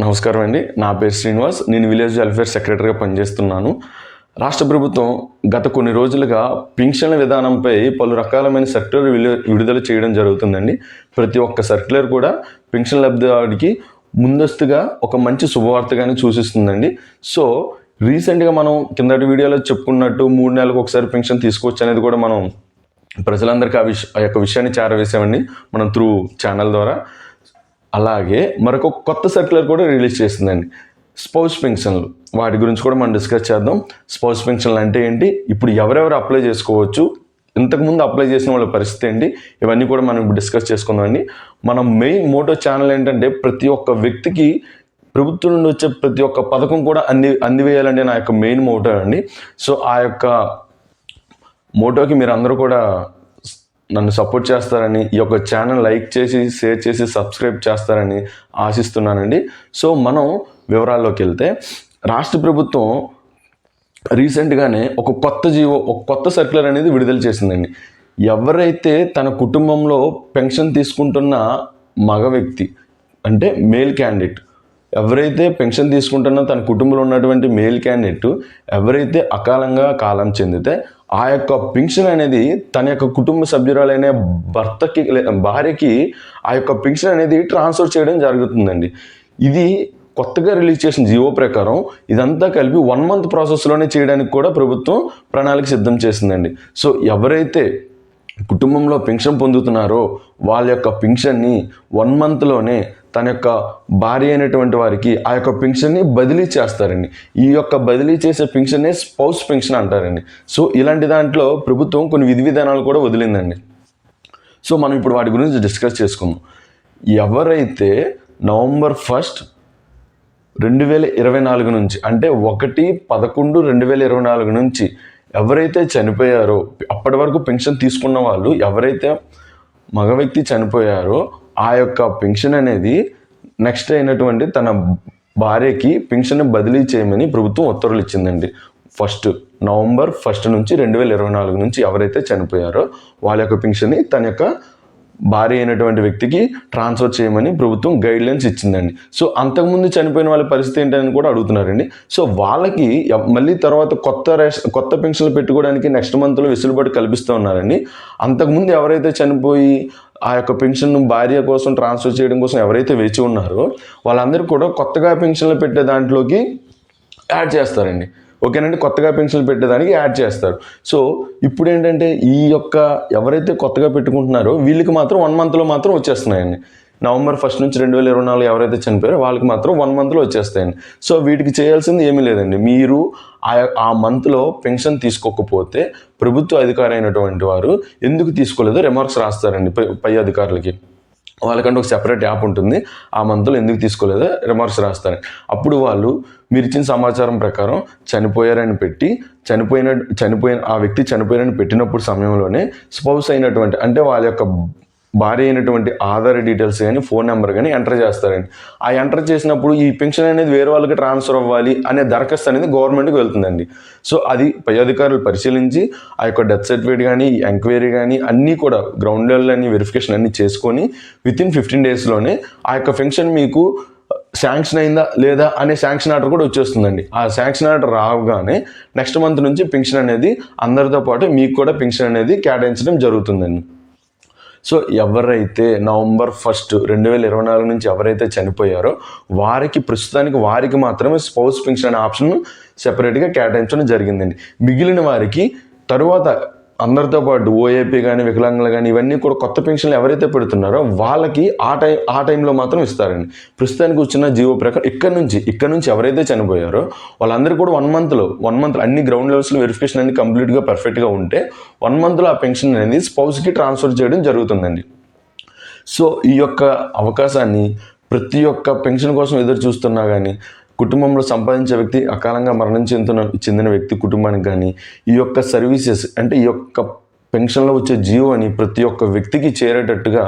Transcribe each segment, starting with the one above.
నమస్కారం అండి. నా పేరు శ్రీనివాస్. నేను విలేజ్ వెల్ఫేర్ సెక్రటరీగా పనిచేస్తున్నాను. రాష్ట్ర ప్రభుత్వం గత కొన్ని రోజులుగా పింఛన్ల విధానంపై పలు రకాలమైన సర్క్యులర్ విలు- విడుదల చేయడం జరుగుతుందండి. ప్రతి ఒక్క సర్క్యులర్ కూడా పింఛన్ లబ్ధిదారుడికి ముందస్తుగా ఒక మంచి శుభవార్తగానే సూచిస్తుందండి. సో రీసెంట్గా మనం కిందటి వీడియోలో చెప్పుకున్నట్టు మూడు నెలలకు ఒకసారి పెన్షన్ తీసుకోవచ్చు అనేది కూడా మనం ప్రజలందరికీ ఆ విష ఆ యొక్క విషయాన్ని చేరవేసామండి మనం త్రూ ఛానల్ ద్వారా. అలాగే మరొక కొత్త సర్క్యులర్ కూడా రిలీజ్ చేసిందండి. స్పౌస్ పెన్షన్లు వాటి గురించి కూడా మనం డిస్కస్ చేద్దాం. స్పౌస్ పెన్షన్లు అంటే ఏంటి? ఇప్పుడు ఎవరెవరు అప్లై చేసుకోవచ్చు? ఇంతకుముందు అప్లై చేసిన వాళ్ళ పరిస్థితి ఏంటి? ఇవన్నీ కూడా మనం ఇప్పుడు డిస్కస్ చేసుకుందామండి మనం మెయిన్ మోటో ఛానల్ ఏంటంటే ప్రతి ఒక్క వ్యక్తికి ప్రభుత్వం నుండి వచ్చే ప్రతి ఒక్క పథకం కూడా అంది అందివేయాలండి నా యొక్క మెయిన్ మోటో అండి. సో ఆ యొక్క మోటోకి మీరు అందరూ కూడా నన్ను సపోర్ట్ చేస్తారని ఈ యొక్క ఛానల్ లైక్ చేసి షేర్ చేసి సబ్స్క్రైబ్ చేస్తారని ఆశిస్తున్నానండి. సో మనం వివరాల్లోకి వెళ్తే రాష్ట్ర ప్రభుత్వం రీసెంట్గానే ఒక కొత్త జీవో ఒక కొత్త సర్క్యులర్ అనేది విడుదల చేసిందండి. ఎవరైతే తన కుటుంబంలో పెన్షన్ తీసుకుంటున్న మగ వ్యక్తి అంటే మేల్ క్యాండిడేట్ ఎవరైతే పెన్షన్ తీసుకుంటున్న తన కుటుంబంలో ఉన్నటువంటి మేల్ క్యాండిడేట్ ఎవరైతే అకాలంగా కాలం చెందితే ఆ యొక్క పెన్షన్ అనేది తన యొక్క కుటుంబ సభ్యురాలైన భర్తకి భార్యకి ఆ యొక్క పెన్షన్ అనేది ట్రాన్స్ఫర్ చేయడం జరుగుతుందండి. ఇది కొత్తగా రిలీజ్ చేసిన జియో ప్రకారం ఇదంతా కలిపి వన్ మంత్ ప్రాసెస్లోనే చేయడానికి కూడా ప్రభుత్వం ప్రణాళిక సిద్ధం చేసిందండి. సో ఎవరైతే కుటుంబంలో పెన్షన్ పొందుతున్నారో వాళ్ళ యొక్క పెన్షన్ని వన్ మంత్లోనే తన యొక్క భార్య అయినటువంటి వారికి ఆ యొక్క పెన్షన్ని బదిలీ చేస్తారండి. ఈ యొక్క బదిలీ చేసే పెన్షన్నే స్పౌస్ పెన్షన్ అంటారండి. సో ఇలాంటి దాంట్లో ప్రభుత్వం కొన్ని విధి విధానాలు కూడా వదిలిందండి. సో మనం ఇప్పుడు వాటి గురించి డిస్కస్ చేసుకుందాం. ఎవరైతే నవంబర్ ఫస్ట్ రెండు వేల ఇరవై నాలుగు నుంచి అంటే ఒకటి పదకొండు రెండు వేల ఇరవై నాలుగు నుంచి ఎవరైతే చనిపోయారో అప్పటి వరకు పెన్షన్ తీసుకున్న వాళ్ళు ఎవరైతే మగ వ్యక్తి చనిపోయారో ఆ యొక్క పెన్షన్ అనేది నెక్స్ట్ అయినటువంటి తన భార్యకి పెన్షన్ బదిలీ చేయమని ప్రభుత్వం ఉత్తర్వులు ఇచ్చిందండి. ఫస్ట్ నవంబర్ ఫస్ట్ నుంచి రెండు వేల ఇరవై నాలుగు నుంచి ఎవరైతే చనిపోయారో వాళ్ళ యొక్క పెన్షన్ని తన యొక్క భార్య అయినటువంటి వ్యక్తికి ట్రాన్స్ఫర్ చేయమని ప్రభుత్వం గైడ్లైన్స్ ఇచ్చిందండి. సో అంతకుముందు చనిపోయిన వాళ్ళ పరిస్థితి ఏంటని కూడా అడుగుతున్నారండి. సో వాళ్ళకి మళ్ళీ తర్వాత కొత్త రేష కొత్త పెన్షన్లు పెట్టుకోవడానికి నెక్స్ట్ మంత్లో వెసులుబాటు కల్పిస్తూ ఉన్నారండి. అంతకుముందు ఎవరైతే చనిపోయి ఆ యొక్క పెన్షన్ను భార్య కోసం ట్రాన్స్ఫర్ చేయడం కోసం ఎవరైతే వేచి ఉన్నారో వాళ్ళందరూ కూడా కొత్తగా పెన్షన్లు పెట్టే దాంట్లోకి యాడ్ చేస్తారండి. ఓకేనండి? కొత్తగా పెన్షన్లు పెట్టేదానికి యాడ్ చేస్తారు. సో ఇప్పుడు ఏంటంటే ఈ యొక్క ఎవరైతే కొత్తగా పెట్టుకుంటున్నారో వీళ్ళకి మాత్రం వన్ మంత్లో మాత్రం వచ్చేస్తున్నాయండి. నవంబర్ ఫస్ట్ నుంచి రెండు వేల ఇరవై నాలుగు ఎవరైతే చనిపోయారో వాళ్ళకి మాత్రం వన్ మంత్లో వచ్చేస్తాయండి. సో వీటికి చేయాల్సింది ఏమీ లేదండి. మీరు ఆ ఆ మంత్లో పెన్షన్ తీసుకోకపోతే ప్రభుత్వ అధికారి అయినటువంటి వారు ఎందుకు తీసుకోలేదో రిమార్క్స్ రాస్తారండి పై పై అధికారులకి. వాళ్ళకంటే ఒక సెపరేట్ యాప్ ఉంటుంది. ఆ మంత్లో ఎందుకు తీసుకోలేదో రిమార్క్స్ రాస్తారని అప్పుడు వాళ్ళు మీరు ఇచ్చిన సమాచారం ప్రకారం చనిపోయారని పెట్టి చనిపోయిన చనిపోయిన ఆ వ్యక్తి చనిపోయారని పెట్టినప్పుడు సమయంలోనే స్పౌస్ అయినటువంటి అంటే వాళ్ళ యొక్క భార్య అయినటువంటి ఆధార్ డీటెయిల్స్ కానీ ఫోన్ నెంబర్ కానీ ఎంటర్ చేస్తారండి. ఆ ఎంటర్ చేసినప్పుడు ఈ పెన్షన్ అనేది వేరే వాళ్ళకి ట్రాన్స్ఫర్ అవ్వాలి అనే దరఖాస్తు అనేది గవర్నమెంట్కి వెళ్తుందండి. సో అది పై అధికారులు పరిశీలించి ఆ యొక్క డెత్ సర్టిఫికేట్ కానీ ఎంక్వైరీ కానీ అన్నీ కూడా గ్రౌండ్ లెవెల్ అని వెరిఫికేషన్ అన్ని చేసుకొని విత్ ఇన్ ఫిఫ్టీన్ డేస్లోనే ఆ యొక్క పెన్షన్ మీకు శాంక్షన్ అయిందా లేదా అనే శాంక్షన్ ఆర్డర్ కూడా వచ్చేస్తుందండి. ఆ శాంక్షన్ ఆర్డర్ రాగానే నెక్స్ట్ మంత్ నుంచి పెన్షన్ అనేది అందరితో పాటు మీకు కూడా పెన్షన్ అనేది కేటాయించడం జరుగుతుందండి. సో ఎవరైతే నవంబర్ ఫస్ట్ రెండు వేల ఇరవై నాలుగు నుంచి ఎవరైతే చనిపోయారో వారికి ప్రస్తుతానికి వారికి మాత్రమే స్పౌస్ పెన్షన్ అనే ఆప్షన్ సెపరేట్గా కేటాయించడం జరిగిందండి. మిగిలిన వారికి తరువాత అందరితో పాటు ఓఏపీ కానీ వికలాంగులు కానీ ఇవన్నీ కూడా కొత్త పెన్షన్లు ఎవరైతే పెడుతున్నారో వాళ్ళకి ఆ టైం ఆ టైంలో మాత్రం ఇస్తారండి. ప్రస్తుతానికి వచ్చిన జీవో ప్రకారం ఇక్కడ నుంచి ఇక్కడ నుంచి ఎవరైతే చనిపోయారో వాళ్ళందరూ కూడా వన్ మంత్లో వన్ మంత్ అన్ని గ్రౌండ్ లెవెల్స్లో వెరిఫికేషన్ అన్ని కంప్లీట్గా పర్ఫెక్ట్గా ఉంటే వన్ మంత్లో ఆ పెన్షన్ అనేది స్పౌస్కి ట్రాన్స్ఫర్ చేయడం జరుగుతుందండి. సో ఈ యొక్క అవకాశాన్ని ప్రతి ఒక్క పెన్షన్ కోసం ఎదురు చూస్తున్నా కానీ కుటుంబంలో సంపాదించే వ్యక్తి అకాలంగా మరణం చెందిన చెందిన వ్యక్తి కుటుంబానికి కానీ ఈ యొక్క సర్వీసెస్ అంటే ఈ యొక్క పెన్షన్లో వచ్చే జియో అని ప్రతి ఒక్క వ్యక్తికి చేరేటట్టుగా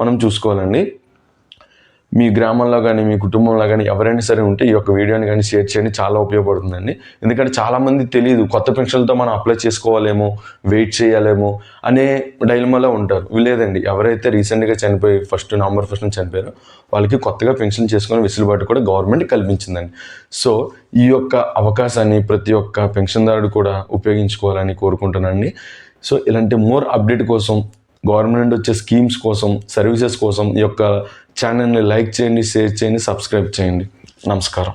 మనం చూసుకోవాలండి. మీ గ్రామంలో కానీ మీ కుటుంబంలో కానీ ఎవరైనా సరే ఉంటే ఈ యొక్క వీడియోని కానీ షేర్ చేయండి. చాలా ఉపయోగపడుతుందండి. ఎందుకంటే చాలామంది తెలియదు కొత్త పెన్షన్లతో మనం అప్లై చేసుకోవాలేమో వెయిట్ చేయాలేమో అనే డైలమాలో ఉంటారు. లేదండి ఎవరైతే రీసెంట్గా చనిపోయి ఫస్ట్ నవంబర్ ఫస్ట్ చనిపోయారో వాళ్ళకి కొత్తగా పెన్షన్ చేసుకునే వెసులుబాటు కూడా గవర్నమెంట్ కల్పించిందండి. సో ఈ యొక్క అవకాశాన్ని ప్రతి ఒక్క పెన్షన్దారుడు కూడా ఉపయోగించుకోవాలని కోరుకుంటున్నానండి. సో ఇలాంటి మోర్ అప్డేట్ కోసం గవర్నమెంట్ నుండి వచ్చే స్కీమ్స్ కోసం సర్వీసెస్ కోసం ఈ యొక్క ఛానల్ని లైక్ చేయండి షేర్ చేయండి సబ్స్క్రైబ్ చేయండి. నమస్కారం.